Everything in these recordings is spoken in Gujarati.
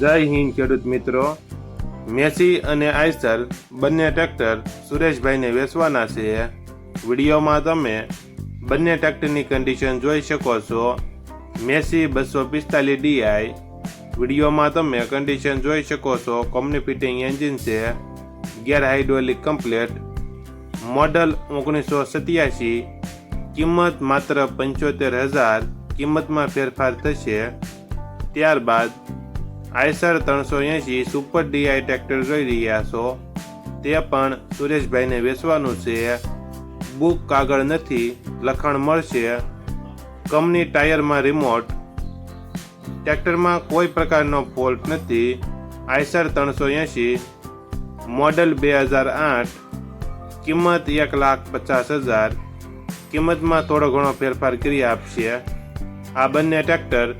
જય હિન્દ, ખેડૂત મિત્રો. મેસી અને આઈસર બંને ટ્રેક્ટર સુરેશભાઈને વેચવાના છે. વિડીયોમાં તમે બંને ટ્રેક્ટરની કન્ડિશન જોઈ શકો છો. મેસી બસો પિસ્તાલીસ ડીઆઈ વિડીયોમાં તમે કન્ડિશન જોઈ શકો છો. કંપની ફિટિંગ એન્જિન છે. ગેર હાઇડ્રોલિક કમ્પ્લેટ મોડલ ઓગણીસો સત્યાસી. કિંમત માત્ર પંચોતેર હજાર. કિંમતમાં ફેરફાર થશે. ત્યારબાદ આઈસર ત્રણસો એંશી સુપર ડીઆઈ ટ્રેક્ટર જોઈ રહ્યા છો. તે પણ સુરેશભાઈને વેચવાનું છે. બુક કાગળ નથી, લખાણ મળશે. કંપની ટાયરમાં રિમોટ. ટ્રેક્ટરમાં કોઈ પ્રકારનો ફોલ્ટ નથી. આઈસર ત્રણસો એંશી મોડલ બે હજાર આઠ, કિંમત એક લાખ પચાસ હજાર. કિંમતમાં થોડો ઘણો ફેરફાર કરી આપશે. આ બંને ટ્રેક્ટર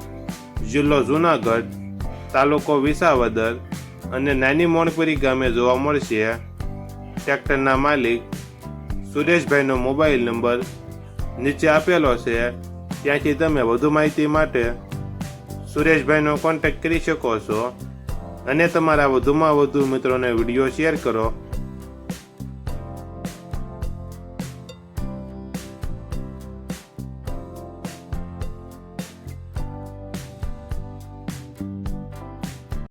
જિલ્લો જુનાગઢ તાલુકો વિસાવદર અને નાની મોણપુરી ગામે જોવા મળશે. ટ્રેક્ટરના માલિક સુરેશભાઈનો મોબાઈલ નંબર નીચે આપેલો છે. ત્યાંથી તમે વધુ માહિતી માટે સુરેશભાઈનો કોન્ટેક્ટ કરી શકો છો. અને તમારા વધુમાં વધુ મિત્રોને વીડિયો શેર કરો.